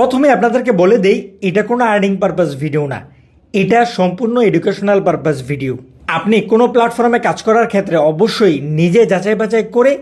প্রথমে আপনাদেরকে বলে দেই, এটা কোনো আর্নিং পারপাস ভিডিও না। এটা সম্পূর্ণ এডুকেশনাল পারপাস ভিডিও আপনি কোনো প্ল্যাটফর্মে কাজ করার ক্ষেত্রে অবশ্যই নিজে যাচাই বাছাই করে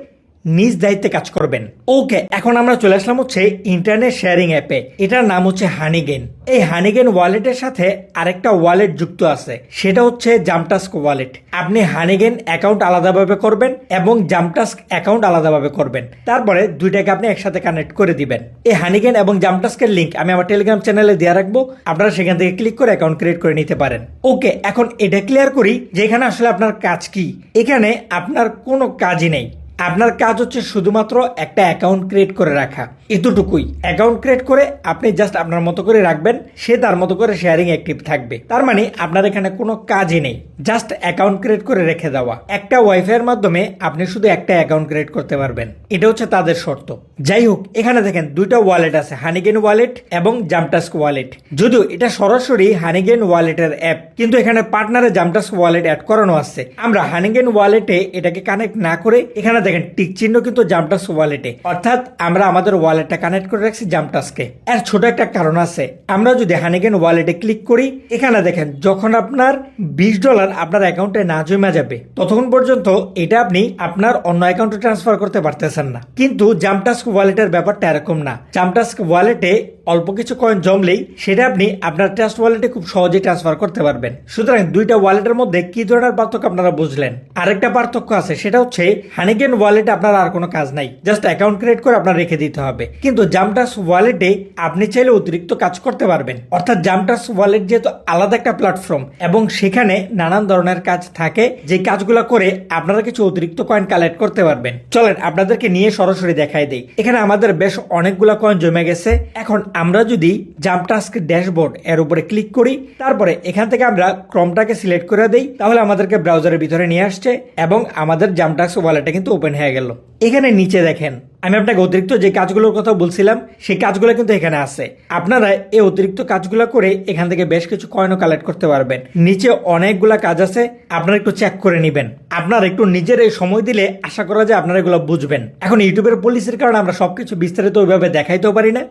নিজ দায়িত্বে কাজ করবেন। ওকে, এখন আমরা চলে আসলাম হচ্ছে ইন্টারনেট শেয়ারিং অ্যাপে এটার নাম হচ্ছে হানিগেন এই হানিগেন ওয়ালেটের সাথে আরেকটা ওয়ালেট যুক্ত আছে। সেটা হচ্ছে জামটাস্ক ওয়ালেট আপনি হানিগেন অ্যাকাউন্ট আলাদাভাবে করবেন এবং জামটাস্ক অ্যাকাউন্ট আলাদাভাবে করবেন। তারপরে দুইটাকে আপনি একসাথে কানেক্ট করে দিবেন। এই হানিগেন এবং জামটাস্কের লিঙ্ক আমি আমার টেলিগ্রাম চ্যানেলে দেওয়া রাখব। আপনারা সেখান থেকে ক্লিক করে অ্যাকাউন্ট ক্রিয়েট করে নিতে পারেন। ওকে, এখন এটা ক্লিয়ার করি যে এখানে আসলে আপনার কাজ কি। এখানে আপনার কোনো কাজই নেই। আপনার কাজ হচ্ছে শুধুমাত্র একটা অ্যাকাউন্ট ক্রিয়েট করে রাখা। এতটুকুই। অ্যাকাউন্ট ক্রিয়েট করে আপনি জাস্ট আপনার মতো করে রাখবেন, সে তার মতো করে শেয়ারিং অ্যাক্টিভ থাকবে। তার মানে আপনার এখানে কোনো কাজই নেই। জাস্ট অ্যাকাউন্ট ক্রিয়েট করে রেখে দেওয়া। একটা ওয়াইফাইয়ের মাধ্যমে আপনি শুধু একটা অ্যাকাউন্ট ক্রিয়েট করতে পারবেন। এটা হচ্ছে তাদের শর্ত। যাই হোক, এখানে দেখেন দুইটা ওয়ালেট আছে হানিগেন ওয়ালেট এবং জামটাস্ক ওয়ালেট যদিও এটা সরাসরি হানিগেন ওয়ালেটের অ্যাপ কিন্তু এখানে পার্টনারে জামটাস্ক ওয়ালেট অ্যাড করানো আছে। আমরা হানিগেন ওয়ালেটে এটাকে কানেক্ট না করে এখানে দেখেন, টিক চিহ্ন কিন্তু জামটাস্ক ওয়ালেটে অর্থাৎ আমরা আমাদের ওয়ালেটটা কানেক্ট করে রাখছি জামটাস্কে এর ছোট একটা কারণ আছে। আমরা যদি হানিগেন ওয়ালেটে ক্লিক করি, এখানে দেখেন, যখন আপনার বিশ ডলার আপনার অ্যাকাউন্টে না জমা যাবে, ততক্ষণ পর্যন্ত এটা আপনি আপনার অন্য অ্যাকাউন্টে ট্রান্সফার করতে পারতেছেন না। কিন্তু জামটাস্ক ওয়ালেটের ব্যাপারটা এরকম না। জামটাস্ক ওয়ালেটে অল্প কিছু কয়েন জমলেই সেটা আপনি আপনার ট্রাস্ট ওয়ালেটে খুব সহজেই ট্রান্সফার করতে পারবেন। সুতরাং দুইটা ওয়ালেটের মধ্যে কি ধরনের পার্থক্য আপনারা বুঝলেন? আরেকটা পার্থক্য আছে, সেটা হচ্ছে হানিগেন ওয়ালেটে আপনার আর কোনো কাজ নাই। জাস্ট অ্যাকাউন্ট ক্রিয়েট করে আপনার রেখে দিতে হবে। কিন্তু জামটাস ওয়ালেটে আপনি চাইলে অতিরিক্ত কাজ করতে পারবেন। অর্থাৎ জামটাস ওয়ালেট যেহেতু আলাদা একটা প্ল্যাটফর্ম এবং সেখানে নানান ধরনের কাজ থাকে, যে কাজগুলো করে আপনারা কিছু অতিরিক্ত কয়েন কালেক্ট করতে পারবেন। চলেন, আপনাদেরকে নিয়ে সরাসরি দেখাই দেই। এখানে আমাদের বেশ অনেকগুলো কয়েন জমে গেছে। এখন আমরা যদি জামটাস্ক ড্যাশবোর্ড এর উপরে ক্লিক করি, তারপরে এখান থেকে আমরা ক্রমটাকে সিলেক্ট করে দেই, তাহলে আমাদেরকে ব্রাউজারের ভিতরে নিয়ে আসছে, এবং আমাদের জামটাস্ক ওয়ালেটটা কিন্তু ওপেন হয়ে গেল। এখানে নিচে দেখেন, আমি আপনাকে অতিরিক্ত যে কাজগুলোর কথা বলছিলাম, সেই কাজগুলো কিন্তু এখানে আছে। আপনারা এই অতিরিক্ত কাজগুলো করে এখান থেকে বেশ কিছু কয়েনও কালেক্ট করতে পারবেন। নিচে অনেকগুলা কাজ আছে, আপনারা একটু চেক করে নিবেন। আপনারা একটু নিজের এই সময় দিলে আশা করা যায় আপনারা এগুলো বুঝবেন। এখন ইউটিউবের পলিসির কারণে আমরা সবকিছু বিস্তারিত ওইভাবে দেখাইতেও পারি না।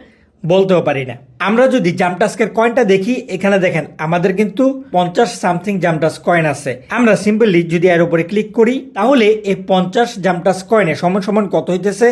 বলতেও পারি না। আমরা যদি জামটাস্কের কয়েনটা দেখি, এখানে দেখেন, আমাদের কিন্তু পঞ্চাশ সামথিং জামটাস কয়েন আছে। আমরা সিম্পলি যদি এর উপরে ক্লিক করি, তাহলে এই পঞ্চাশ জামটাস কয়েনে সমান সমান কত হইতেছে?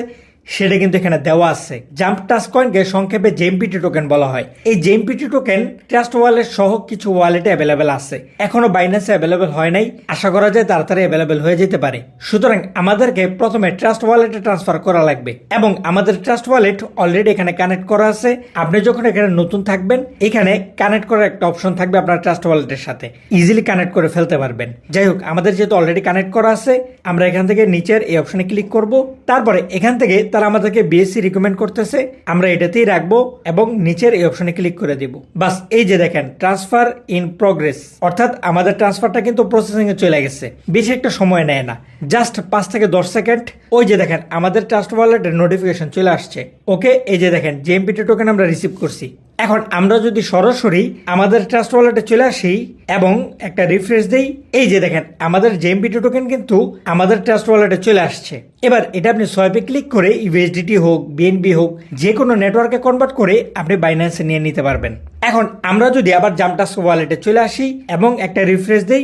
সেটা কিন্তু এখানে দেওয়া আছে। জাম্প টাচ কয়েনকে সংক্ষেপে জেমপিটি টোকেন বলা হয়। এই জেমপিটি টোকেন ট্রাস্ট ওয়ালেট সহ কিছু ওয়ালেটে অ্যাভেলেবেল আছে। এখনও বাইন্যান্সে অ্যাভেলেবেল হয় নাই। আশা করা যায় তাড়াতাড়ি অ্যাভেলেবেল হয়ে যেতে পারে। সুতরাং আমাদেরকে প্রথমে ট্রাস্ট ওয়ালেটে ট্রান্সফার করা লাগবে এবং আমাদের ট্রাস্ট ওয়ালেট অলরেডি এখানে কানেক্ট করা আছে। আপনি যখন এখানে নতুন থাকবেন, এখানে কানেক্ট করার একটা অপশন থাকবে আপনার ট্রাস্ট ওয়ালেটের সাথে। ইজিলি কানেক্ট করে ফেলতে পারবেন। যাই হোক, আমাদের যেহেতু অলরেডি কানেক্ট করা আছে, আমরা এখান থেকে নিচের এই অপশনে ক্লিক করব। তারপরে এখান থেকে তারা আমাদেরকে বিএসসি রিকমেন্ড করতেছে। আমরা এটাতেই রাখব এবং নিচের এই অপশনে ক্লিক করে দিব। বাস, এই যে দেখেন ট্রান্সফার ইন প্রগ্রেস অর্থাৎ আমাদের ট্রান্সফারটা কিন্তু প্রসেসিং এ চলে গেছে। বেশি একটা সময় নেয় না। জাস্ট পাঁচ থেকে দশ সেকেন্ড ওই যে দেখেন, আমাদের ট্রাস্ট ওয়ালেটের নোটিফিকেশন চলে আসছে। ওকে এই যে দেখেন জেএমপিটি টোকেন আমরা রিসিভ করছি। এখন আমরা যদি সরাসরি আমাদের ট্রাস্ট ওয়ালেটে চলে আসি এবং একটা রিফ্রেশ দেই, এই যে দেখেন, আমাদের জেএমপিটি টোকেন কিন্তু আমাদের ট্রাস্ট ওয়ালেটে চলে আসছে। এবার এটা আপনি সোয়াইপে ক্লিক করে ইউএসডিটি হোক বিএনবি হোক, যে কোনো নেটওয়ার্কে কনভার্ট করে আপনি বাইন্যান্সে নিয়ে নিতে পারবেন। এখন আমরা যদি আবার জামটাস ওয়ালেটে চলে আসি এবং একটা রিফ্রেশ দেই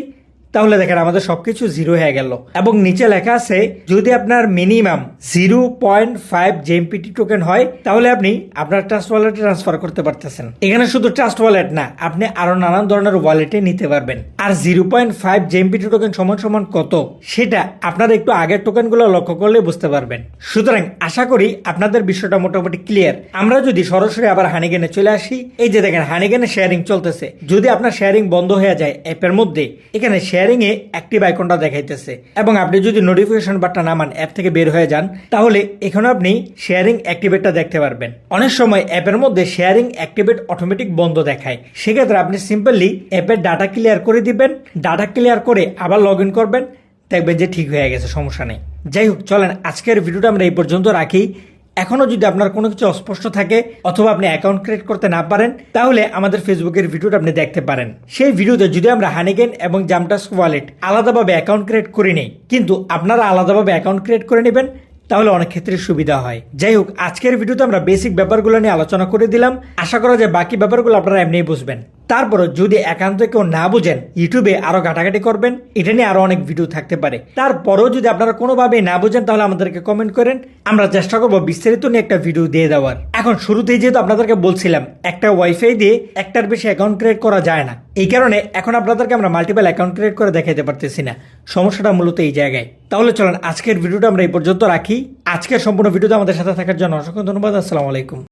তাহলে দেখেন আমাদের সবকিছু জিরো হয়ে গেল। এবং নিচে লেখা আছে, যদি আপনার minimum zero point five JMPT token হয়, তাহলে আপনি আপনার ট্রাস্ট ওয়ালেটে ট্রান্সফার করতে পারতেছেন। এখানে শুধু ট্রাস্ট ওয়ালেট না, আপনি আরও নানান ধরনের ওয়ালেটে নিতে পারবেন। আর zero point five JMPT token সমান সমান কত, সেটা আপনারা একটু আগের টোকেনগুলো লক্ষ্য করলে বুঝতে পারবেন। সুতরাং আশা করি আপনাদের বিষয়টা মোটামুটি ক্লিয়ার আমরা যদি সরাসরি আবার হানিগেনে চলে আসি, এই যে দেখেন হানিগেনে শেয়ারিং চলতেছে। যদি আপনার শেয়ারিং বন্ধ হয়ে যায় অ্যাপের মধ্যে, এখানে শেয়ারিং এ অ্যাক্টিভ আইকনটা দেখাইতেছে। এবং আপনি যদি নোটিফিকেশন বাটটা নামান অ্যাপ থেকে বের হয়ে যান, তাহলে এখানে আপনি শেয়ারিং অ্যাক্টিভেটটা দেখতে পারবেন। অনেক সময় অ্যাপের মধ্যে শেয়ারিং অ্যাক্টিভেট অটোমেটিক বন্ধ দেখায়। সেক্ষেত্রে আপনি সিম্পলি অ্যাপের ডাটা ক্লিয়ার করে দিবেন ডাটা ক্লিয়ার করে আবার লগ ইন করবেন, দেখবেন যে ঠিক হয়ে গেছে, সমস্যা নেই। যাই হোক, চলেন, আজকের ভিডিওটা আমরা এই পর্যন্ত রাখি। এখনও যদি আপনার কোনো কিছু অস্পষ্ট থাকে অথবা আপনি অ্যাকাউন্ট ক্রিয়েট করতে না পারেন, তাহলে আমাদের ফেসবুকের ভিডিওটা আপনি দেখতে পারেন। সেই ভিডিওতে যদি আমরা হানিগেন এবং জামটাস্ক ওয়ালেট আলাদাভাবে অ্যাকাউন্ট ক্রিয়েট করে নিই, কিন্তু আপনারা আলাদাভাবে অ্যাকাউন্ট ক্রিয়েট করে নেবেন, তাহলে অনেক ক্ষেত্রে সুবিধা হয়। যাই হোক, আজকের ভিডিওতে আমরা বেসিক ব্যাপারগুলো নিয়ে আলোচনা করে দিলাম। আশা করা যায় বাকি ব্যাপারগুলো আপনারা এমনিই বুঝবেন। তারপরে যদি একান্ত কেউ না বুঝেন, ইউটিউবে আরও ঘাটাঘাটি করবেন, এটা নিয়ে আরও অনেক ভিডিও থাকতে পারে। তারপরেও যদি আপনারা কোনোভাবে না বুঝেন, তাহলে আমাদেরকে কমেন্ট করেন। আমরা চেষ্টা করব বিস্তারিত নিয়ে একটা ভিডিও দিয়ে দেওয়ার। এখন শুরুতেই যেহেতু আপনাদেরকে বলছিলাম, একটা ওয়াইফাই দিয়ে একটার বেশি অ্যাকাউন্ট ক্রিয়েট করা যায় না। এই কারণে এখন আপনাদেরকে আমরা মাল্টিপল অ্যাকাউন্ট ক্রিয়েট করে দেখাতে পারতেছি না। সমস্যাটা মূলত এই জায়গায়। তাহলে চলেন, আজকের ভিডিওটা আমরা এই পর্যন্ত রাখি। আজকের সম্পূর্ণ ভিডিওতে আমাদের সাথে থাকার জন্য অসংখ্য ধন্যবাদ। আসসালামু আলাইকুম।